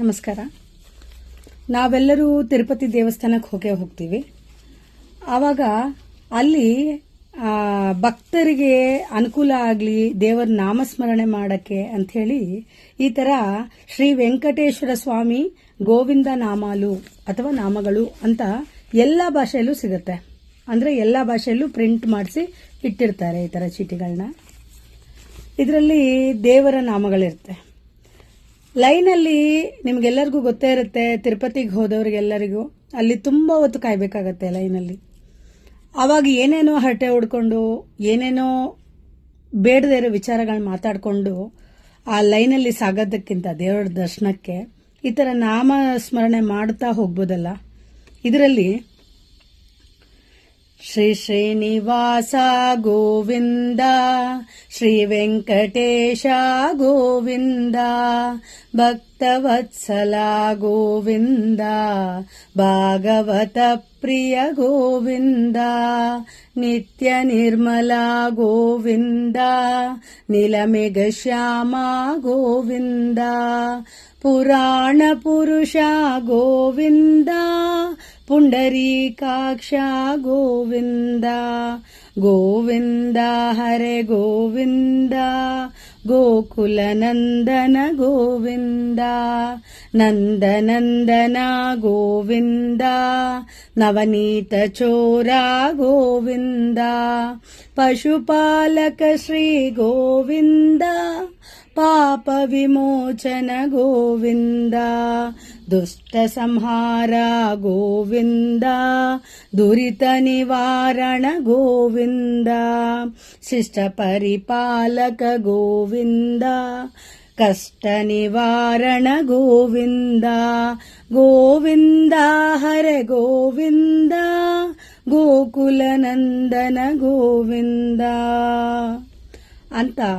ನಮಸ್ಕಾರ. ನಾವೆಲ್ಲರೂ ತಿರುಪತಿ ದೇವಸ್ಥಾನಕ್ಕೆ ಹೋಗೇ ಹೋಗ್ತೀವಿ. ಆವಾಗ ಅಲ್ಲಿ ಭಕ್ತರಿಗೆ ಅನುಕೂಲ ಆಗಲಿ, ದೇವರ ನಾಮಸ್ಮರಣೆ ಮಾಡಕ್ಕೆ ಅಂಥೇಳಿ ಈ ಥರ ಶ್ರೀ ವೆಂಕಟೇಶ್ವರ ಸ್ವಾಮಿ ಗೋವಿಂದ ನಾಮಾಲು ಅಥವಾ ನಾಮಗಳು ಅಂತ ಎಲ್ಲ ಭಾಷೆಯಲ್ಲೂ ಸಿಗುತ್ತೆ. ಅಂದರೆ ಎಲ್ಲ ಭಾಷೆಯಲ್ಲೂ ಪ್ರಿಂಟ್ ಮಾಡಿಸಿ ಇಟ್ಟಿರ್ತಾರೆ ಈ ಥರ ಚೀಟಿಗಳನ್ನ. ಇದರಲ್ಲಿ ದೇವರ ನಾಮಗಳಿರುತ್ತೆ. ಲೈನಲ್ಲಿ ನಿಮ್ಗೆಲ್ಲರಿಗೂ ಗೊತ್ತೇ ಇರುತ್ತೆ, ತಿರುಪತಿಗೆ ಹೋದವ್ರಿಗೆಲ್ಲರಿಗೂ ಅಲ್ಲಿ ತುಂಬ ಹೊತ್ತು ಕಾಯ್ಬೇಕಾಗತ್ತೆ ಲೈನಲ್ಲಿ. ಆವಾಗ ಏನೇನೋ ಹರಟೆ ಹೊಡ್ಕೊಂಡು, ಏನೇನೋ ಬೇಡದೇ ಇರೋ ವಿಚಾರಗಳನ್ನ ಮಾತಾಡಿಕೊಂಡು ಆ ಲೈನಲ್ಲಿ ಸಾಗೋದಕ್ಕಿಂತ ದೇವರ ದರ್ಶನಕ್ಕೆ ಈ ಥರ ನಾಮ ಸ್ಮರಣೆ ಮಾಡ್ತಾ ಹೋಗ್ಬೋದಲ್ಲ? ಇದರಲ್ಲಿ శ్రీ శ్రీనివాస గోవింద శ్రీ వెంకటేశ గోవింద భక్తవత్సల గోవింద భాగవత ప్రియ గోవింద నిత్య నిర్మల గోవింద నిలమిగ శ్యామ గోవింద పురాణ పురుష గోవిందా पुण्डरीकाक्ष गोविन्द गोविन्द हरे गोविन्द गोकुलनन्दन गोविन्द नन्दनन्दना गोविन्द नवनीतचोरा गोविन्द पशुपालक श्रीगोविन्द पापविमोचन गोविन्द दुष्टसंहारा गोविन्द दुरितनिवारण गोविन्द शिष्टपरिपालक गोविन्द कष्टनिवारण गोविन्द गोविन्द हर गोविन्द గోకులనందన గోవింద అంతా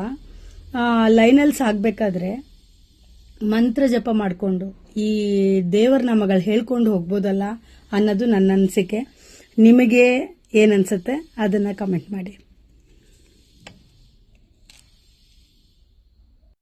ಲೈನಲ್ಲಿ ಸಾಗಬೇಕಾದ್ರೆ ಮಂತ್ರ ಜಪ ಮಾಡಿಕೊಂಡು, ಈ ದೇವರ ನಾಮಗಳು ಹೇಳ್ಕೊಂಡು ಹೋಗ್ಬೋದಲ್ಲ ಅನ್ನೋದು ನನ್ನ ಅನಿಸಿಕೆ. ನಿಮಗೆ ಏನನ್ಸುತ್ತೆ ಅದನ್ನು ಕಮೆಂಟ್ ಮಾಡಿ.